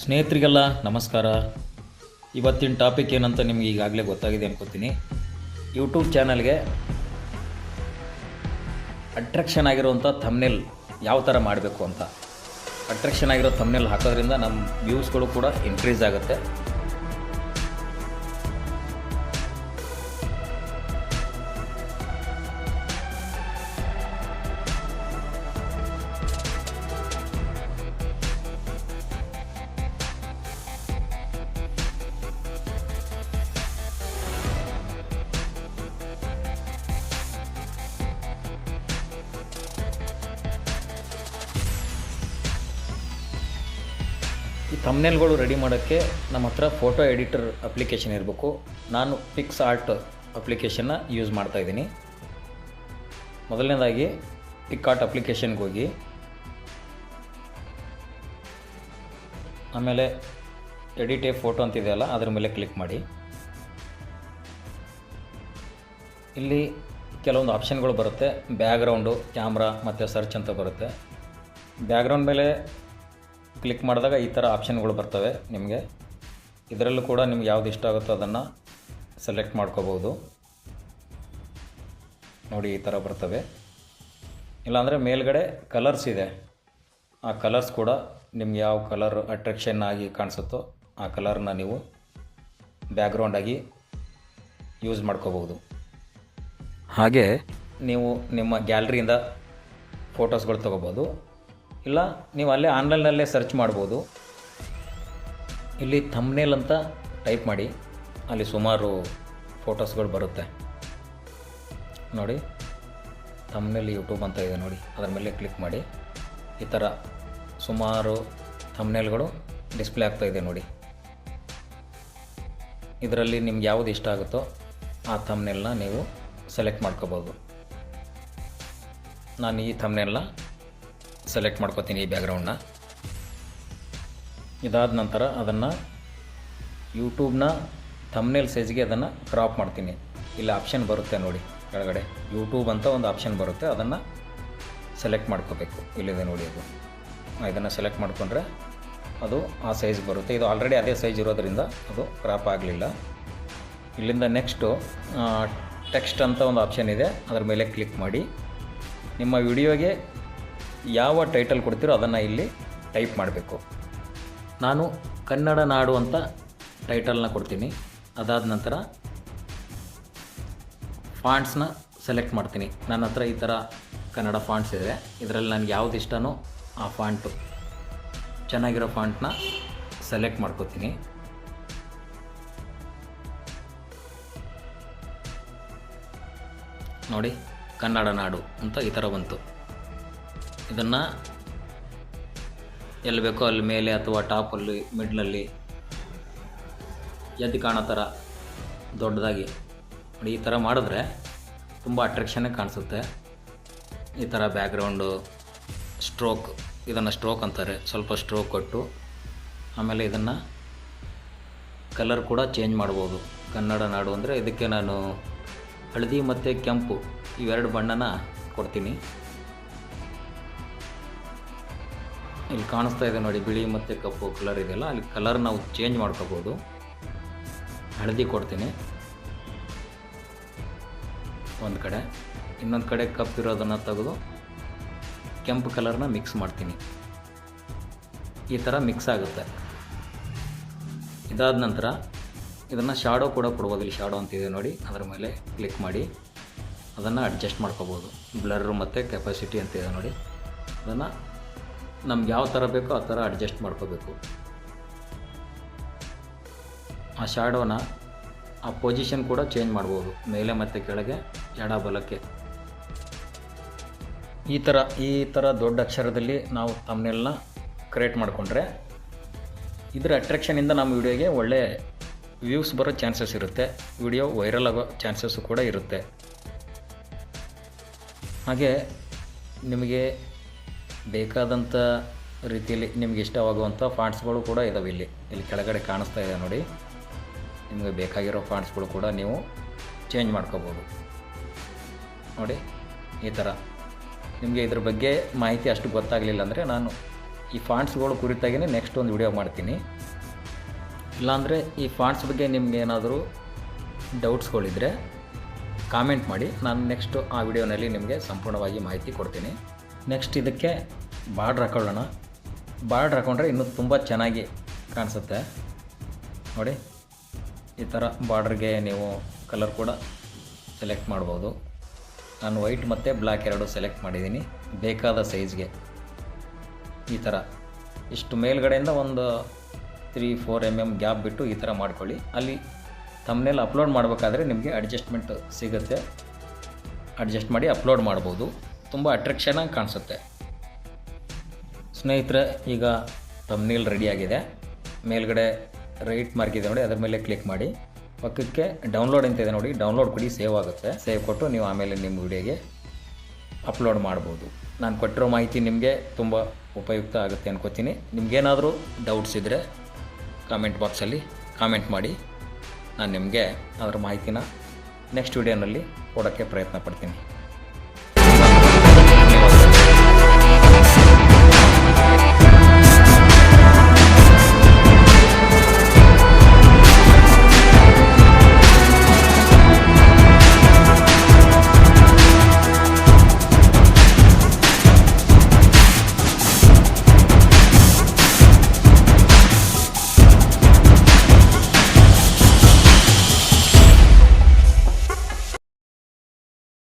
ಸ್ನೇಹಿತರಿಗೆಲ್ಲ ನಮಸ್ಕಾರ. ಇವತ್ತಿನ ಟಾಪಿಕ್ ಏನಂತ ನಿಮ್ಗೆ ಈಗಾಗಲೇ ಗೊತ್ತಾಗಿದೆ ಅನ್ಕೋತೀನಿ. ಯೂಟ್ಯೂಬ್ ಚಾನಲ್ಗೆ ಅಟ್ರ್ಯಾಕ್ಷನ್ ಆಗಿರುವಂಥ ಥಮ್ನೆಲ್ ಯಾವ ಥರ ಮಾಡಬೇಕು ಅಂತ. ಅಟ್ರ್ಯಾಕ್ಷನ್ ಆಗಿರೋ ಥಮ್ನೆಲ್ ಹಾಕೋದ್ರಿಂದ ನಮ್ಮ ವ್ಯೂಸ್ಗಳು ಕೂಡ ಇನ್ಕ್ರೀಸ್ ಆಗುತ್ತೆ. ಈ ಥಮ್ನೇಲ್ಗಳು ರೆಡಿ ಮಾಡೋಕ್ಕೆ ನಮ್ಮ ಹತ್ರ ಫೋಟೋ ಎಡಿಟರ್ ಅಪ್ಲಿಕೇಶನ್ ಇರಬೇಕು. ನಾನು ಪಿಕ್ಸ್ ಆರ್ಟ್ ಅಪ್ಲಿಕೇಶನ್ನ ಯೂಸ್ ಮಾಡ್ತಾ ಇದ್ದೀನಿ. ಮೊದಲನೇದಾಗಿ ಪಿಕ್ ಆರ್ಟ್ ಅಪ್ಲಿಕೇಶನ್ಗೆ ಹೋಗಿ. ಆಮೇಲೆ ಎಡಿಟ್ ಎ ಫೋಟೋ ಅಂತಿದೆಯಲ್ಲ ಅದ್ರ ಮೇಲೆ ಕ್ಲಿಕ್ ಮಾಡಿ. ಇಲ್ಲಿ ಕೆಲವೊಂದು ಆಪ್ಷನ್ಗಳು ಬರುತ್ತೆ. ಬ್ಯಾಗ್ರೌಂಡು ಕ್ಯಾಮ್ರಾ ಮತ್ತು ಸರ್ಚ್ ಅಂತ ಬರುತ್ತೆ. ಬ್ಯಾಗ್ರೌಂಡ್ ಮೇಲೆ ಕ್ಲಿಕ್ ಮಾಡಿದಾಗ ಈ ಥರ ಆಪ್ಷನ್ಗಳು ಬರ್ತವೆ ನಿಮಗೆ. ಇದರಲ್ಲೂ ಕೂಡ ನಿಮ್ಗೆ ಯಾವ್ದು ಇಷ್ಟ ಆಗುತ್ತೋ ಅದನ್ನು ಸೆಲೆಕ್ಟ್ ಮಾಡ್ಕೋಬೋದು. ನೋಡಿ ಈ ಥರ ಬರ್ತವೆ. ಇಲ್ಲಾಂದರೆ ಮೇಲ್ಗಡೆ ಕಲರ್ಸ್ ಇದೆ. ಆ ಕಲರ್ಸ್ ಕೂಡ ನಿಮ್ಗೆ ಯಾವ ಕಲರ್ ಅಟ್ರಾಕ್ಷನ್ ಆಗಿ ಕಾಣಿಸುತ್ತೋ ಆ ಕಲರ್ನ ನೀವು ಬ್ಯಾಕ್ಗ್ರೌಂಡಾಗಿ ಯೂಸ್ ಮಾಡ್ಕೋಬೋದು. ಹಾಗೆ ನೀವು ನಿಮ್ಮ ಗ್ಯಾಲ್ರಿಯಿಂದ ಫೋಟೋಸ್ಗಳು ತೊಗೋಬೋದು. ಇಲ್ಲ, ನೀವು ಅಲ್ಲೇ ಆನ್ಲೈನಲ್ಲೇ ಸರ್ಚ್ ಮಾಡ್ಬೋದು. ಇಲ್ಲಿ ಥಮ್ನೇಲ್ ಅಂತ ಟೈಪ್ ಮಾಡಿ. ಅಲ್ಲಿ ಸುಮಾರು ಫೋಟೋಸ್ಗಳು ಬರುತ್ತೆ. ನೋಡಿ ಥಮ್ನೇಲ್ ಯೂಟ್ಯೂಬ್ ಅಂತ ಇದೆ ನೋಡಿ. ಅದರ ಮೇಲೆ ಕ್ಲಿಕ್ ಮಾಡಿ. ಈ ಥರ ಸುಮಾರು ಥಮ್ನೇಲ್ಗಳು ಡಿಸ್ಪ್ಲೇ ಆಗ್ತಾ ಇದೆ ನೋಡಿ. ಇದರಲ್ಲಿ ನಿಮ್ಗೆ ಯಾವುದು ಇಷ್ಟ ಆಗುತ್ತೋ ಆ ಥಮ್ನೇಲ್ನ ನೀವು ಸೆಲೆಕ್ಟ್ ಮಾಡ್ಕೋಬೋದು. ನಾನು ಈ ಥಮ್ನೇಲ್ನ ಸೆಲೆಕ್ಟ್ ಮಾಡ್ಕೋತೀನಿ ಈ ಬ್ಯಾಕ್ಗ್ರೌಂಡ್ನ ಇದಾದ ನಂತರ ಅದನ್ನು ಯೂಟ್ಯೂಬ್ನ ಥಮ್ನೇಲ್ ಸೈಜ್ಗೆ ಅದನ್ನು ಕ್ರಾಪ್ ಮಾಡ್ತೀನಿ. ಇಲ್ಲಿ ಆಪ್ಷನ್ ಬರುತ್ತೆ ನೋಡಿ, ಕೆಳಗಡೆ. ಯೂಟ್ಯೂಬ್ ಅಂತ ಒಂದು ಆಪ್ಷನ್ ಬರುತ್ತೆ, ಅದನ್ನು ಸೆಲೆಕ್ಟ್ ಮಾಡ್ಕೋಬೇಕು. ಇಲ್ಲಿದೆ ನೋಡಿ ಅದು. ಇದನ್ನು ಸೆಲೆಕ್ಟ್ ಮಾಡಿಕೊಂಡ್ರೆ ಅದು ಆ ಸೈಜ್ ಬರುತ್ತೆ. ಇದು ಆಲ್ರೆಡಿ ಅದೇ ಸೈಜ್ ಇರೋದ್ರಿಂದ ಅದು ಕ್ರಾಪ್ ಆಗಲಿಲ್ಲ. ಇಲ್ಲಿಂದ ನೆಕ್ಸ್ಟು ಟೆಕ್ಸ್ಟ್ ಅಂತ ಒಂದು ಆಪ್ಷನ್ ಇದೆ. ಅದರ ಮೇಲೆ ಕ್ಲಿಕ್ ಮಾಡಿ. ನಿಮ್ಮ ವಿಡಿಯೋಗೆ ಯಾವ ಟೈಟಲ್ ಕೊಡ್ತೀರೋ ಅದನ್ನು ಇಲ್ಲಿ ಟೈಪ್ ಮಾಡಬೇಕು. ನಾನು ಕನ್ನಡ ನಾಡು ಅಂತ ಟೈಟಲ್ನ ಕೊಡ್ತೀನಿ. ಅದಾದ ನಂತರ ಫಾಂಟ್ಸ್ನ ಸೆಲೆಕ್ಟ್ ಮಾಡ್ತೀನಿ. ನನ್ನ ಹತ್ರ ಈ ಥರ ಕನ್ನಡ ಫಾಂಟ್ಸ್ ಇದೆ ಇದರಲ್ಲಿ ನನಗೆ ಯಾವ್ದು ಇಷ್ಟನೋ ಆ ಫಾಂಟು ಚೆನ್ನಾಗಿರೋ ಫಾಂಟ್ನ ಸೆಲೆಕ್ಟ್ ಮಾಡ್ಕೋತೀನಿ. ನೋಡಿ, ಕನ್ನಡ ನಾಡು ಅಂತ ಈ ಥರ ಬಂತು. ಇದನ್ನು ಎಲ್ಲಿ ಬೇಕೋ ಅಲ್ಲಿ ಮೇಲೆ ಅಥವಾ ಟಾಪಲ್ಲಿ ಮಿಡ್ಲಲ್ಲಿ ಎದ್ದು ಕಾಣೋ ಥರ ದೊಡ್ಡದಾಗಿ ನೋಡಿ, ಈ ಥರ ಮಾಡಿದ್ರೆ ತುಂಬ ಅಟ್ರ್ಯಾಕ್ಷನ್ ಕಾಣಿಸುತ್ತೆ. ಈ ಥರ ಬ್ಯಾಕ್ಗ್ರೌಂಡು ಸ್ಟ್ರೋಕ್ ಇದನ್ನು ಸ್ಟ್ರೋಕ್ ಅಂತಾರೆ. ಸ್ವಲ್ಪ ಸ್ಟ್ರೋಕ್ ಕೊಟ್ಟು ಆಮೇಲೆ ಇದನ್ನು ಕಲರ್ ಕೂಡ ಚೇಂಜ್ ಮಾಡ್ಬೋದು. ಕನ್ನಡ ನಾಡು ಅಂದರೆ ಇದಕ್ಕೆ ನಾನು ಹಳದಿ ಮತ್ತು ಕೆಂಪು ಇವೆರಡು ಬಣ್ಣನ ಕೊಡ್ತೀನಿ. ಇಲ್ಲಿ ಕಾಣಿಸ್ತಾ ಇದೆ ನೋಡಿ, ಬಿಳಿ ಮತ್ತು ಕಪ್ಪು ಕಲರ್ ಇದೆಯಲ್ಲ, ಅಲ್ಲಿ ಕಲರ್ ನಾವು ಚೇಂಜ್ ಮಾಡ್ಕೋಬೋದು. ಹಳದಿ ಕೊಡ್ತೀನಿ. ಒಂದು ಕಡೆ. ಇನ್ನೊಂದು ಕಡೆ ಕಪ್ಪಿರೋದನ್ನು ತೆಗೆದು ಕೆಂಪು ಕಲರ್ನ ಮಿಕ್ಸ್ ಮಾಡ್ತೀನಿ. ಈ ಥರ ಮಿಕ್ಸ್ ಆಗುತ್ತೆ. ಇದಾದ ನಂತರ ಇದನ್ನು ಶಾಡೋ ಕೂಡ ಕೊಡ್ಬೋದು. ಇಲ್ಲಿ ಶಾಡೋ ಅಂತಿದೆ ನೋಡಿ, ಅದರ ಮೇಲೆ ಕ್ಲಿಕ್ ಮಾಡಿ ಅದನ್ನು ಅಡ್ಜಸ್ಟ್ ಮಾಡ್ಕೋಬೋದು. ಬ್ಲರ್ ಮತ್ತು ಕೆಪಾಸಿಟಿ ಅಂತಿದೆ ನೋಡಿ. ಅದನ್ನು ನಮ್ಗೆ ಯಾವ ಥರ ಬೇಕೋ ಆ ಥರ ಅಡ್ಜಸ್ಟ್ ಮಾಡ್ಕೋಬೇಕು. ಆ ಶ್ಯಾಡೋನ ಆ ಪೊಸಿಷನ್ ಕೂಡ ಚೇಂಜ್ ಮಾಡ್ಬೋದು. ಮೇಲೆ ಮತ್ತು ಕೆಳಗೆ ಎಡ ಬಲಕ್ಕೆ. ಈ ಥರ ಈ ಥರ ದೊಡ್ಡ ಅಕ್ಷರದಲ್ಲಿ ನಾವು ತಮ್ಮನೆಲ್ಲ ಕ್ರಿಯೇಟ್ ಮಾಡಿಕೊಂಡ್ರೆ ಇದರ ಅಟ್ರ್ಯಾಕ್ಷನಿಂದ ನಮ್ಮ ವಿಡಿಯೋಗೆ ಒಳ್ಳೆ ವ್ಯೂಸ್ ಬರೋ ಚಾನ್ಸಸ್ ಇರುತ್ತೆ. ವಿಡಿಯೋ ವೈರಲ್ ಆಗೋ ಚಾನ್ಸಸ್ಸು ಕೂಡ ಇರುತ್ತೆ. ಹಾಗೆ ನಿಮಗೆ ಬೇಕಾದಂಥ ರೀತಿಯಲ್ಲಿ ನಿಮ್ಗೆ ಇಷ್ಟವಾಗುವಂಥ ಫಾಂಟ್ಸ್ಗಳು ಕೂಡ ಇದಾವೆ ಇಲ್ಲಿ. ಇಲ್ಲಿ ಕೆಳಗಡೆ ಕಾಣಿಸ್ತಾ ಇದೆ ನೋಡಿ. ನಿಮಗೆ ಬೇಕಾಗಿರೋ ಫಾಂಟ್ಸ್ಗಳು ಕೂಡ ನೀವು ಚೇಂಜ್ ಮಾಡ್ಕೋಬೋದು. ನೋಡಿ, ಈ ಥರ ನಿಮಗೆ ಇದ್ರ ಬಗ್ಗೆ ಮಾಹಿತಿ ಅಷ್ಟು ಗೊತ್ತಾಗಲಿಲ್ಲ ಅಂದರೆ ನಾನು ಈ ಫಾಂಟ್ಸ್ಗಳು ಕುರಿತಾಗಿಯೇ ನೆಕ್ಸ್ಟ್ ಒಂದು ವಿಡಿಯೋ ಮಾಡ್ತೀನಿ. ಇಲ್ಲಾಂದರೆ ಈ ಫಾಂಟ್ಸ್ ಬಗ್ಗೆ ನಿಮ್ಗೆ ಏನಾದರೂ ಡೌಟ್ಸ್ಗಳಿದ್ದರೆ ಕಾಮೆಂಟ್ ಮಾಡಿ. ನಾನು ನೆಕ್ಸ್ಟು ಆ ವಿಡಿಯೋನಲ್ಲಿ ನಿಮಗೆ ಸಂಪೂರ್ಣವಾಗಿ ಮಾಹಿತಿ ಕೊಡ್ತೀನಿ. ನೆಕ್ಸ್ಟ್ ಇದಕ್ಕೆ ಬಾರ್ಡ್ರ್ ಹಾಕೊಳ್ಳೋಣ. ಬಾರ್ಡ್ರ್ ಹಾಕೊಂಡ್ರೆ ಇನ್ನೂ ತುಂಬ ಚೆನ್ನಾಗಿ ಕಾಣಿಸುತ್ತೆ. ನೋಡಿ, ಈ ಥರ ಬಾರ್ಡ್ರಿಗೆ ನೀವು ಕಲರ್ ಕೂಡ ಸೆಲೆಕ್ಟ್ ಮಾಡ್ಬೋದು. ನಾನು ವೈಟ್ ಮತ್ತು ಬ್ಲ್ಯಾಕ್ ಎರಡು ಸೆಲೆಕ್ಟ್ ಮಾಡಿದ್ದೀನಿ. ಬೇಕಾದ ಸೈಜ್ಗೆ ಈ ಥರ ಇಷ್ಟು ಮೇಲ್ಗಡೆಯಿಂದ ಒಂದು three four M M gap ಬಿಟ್ಟು ಈ ಥರ ಮಾಡ್ಕೊಳ್ಳಿ. ಅಲ್ಲಿ ತಮ್ಮನೇಲಿ ಅಪ್ಲೋಡ್ ಮಾಡಬೇಕಾದ್ರೆ ನಿಮಗೆ ಅಡ್ಜಸ್ಟ್ಮೆಂಟ್ ಸಿಗುತ್ತೆ. ಅಡ್ಜಸ್ಟ್ ಮಾಡಿ ಅಪ್ಲೋಡ್ ಮಾಡ್ಬೋದು. ತುಂಬ ಅಟ್ರಾಕ್ಷನಾಗಿ ಕಾಣಿಸುತ್ತೆ. ಸ್ನೇಹಿತರೆ, ಈಗ ತಮ್ಮನೇಲ್ ರೆಡಿಯಾಗಿದೆ ಮೇಲ್ಗಡೆ ರೈಟ್ ಮಾರ್ಕ್ ಇದೆ ನೋಡಿ, ಅದ್ರ ಮೇಲೆ ಕ್ಲಿಕ್ ಮಾಡಿ. ಪಕ್ಕಕ್ಕೆ ಡೌನ್ಲೋಡ್ ಅಂತ ಇದೆ ನೋಡಿ ಡೌನ್ಲೋಡ್ ಕೊಡಿ ಸೇವ್ ಆಗುತ್ತೆ. ಸೇವ್ ಕೊಟ್ಟು ನೀವು ಆಮೇಲೆ ನಿಮ್ಮ ವಿಡಿಯೋಗೆ ಅಪ್ಲೋಡ್ ಮಾಡ್ಬೋದು. ನಾನು ಕೊಟ್ಟಿರೋ ಮಾಹಿತಿ ನಿಮಗೆ ತುಂಬ ಉಪಯುಕ್ತ ಆಗುತ್ತೆ ಅನ್ಕೋತೀನಿ. ನಿಮಗೇನಾದರೂ ಡೌಟ್ಸ್ ಇದ್ದರೆ ಕಾಮೆಂಟ್ ಬಾಕ್ಸಲ್ಲಿ ಕಾಮೆಂಟ್ ಮಾಡಿ. ನಾನು ನಿಮಗೆ ಅದರ ಮಾಹಿತಿನ ನೆಕ್ಸ್ಟ್ ವಿಡಿಯೋನಲ್ಲಿ ಕೊಡೋಕ್ಕೆ ಪ್ರಯತ್ನ ಪಡ್ತೀನಿ.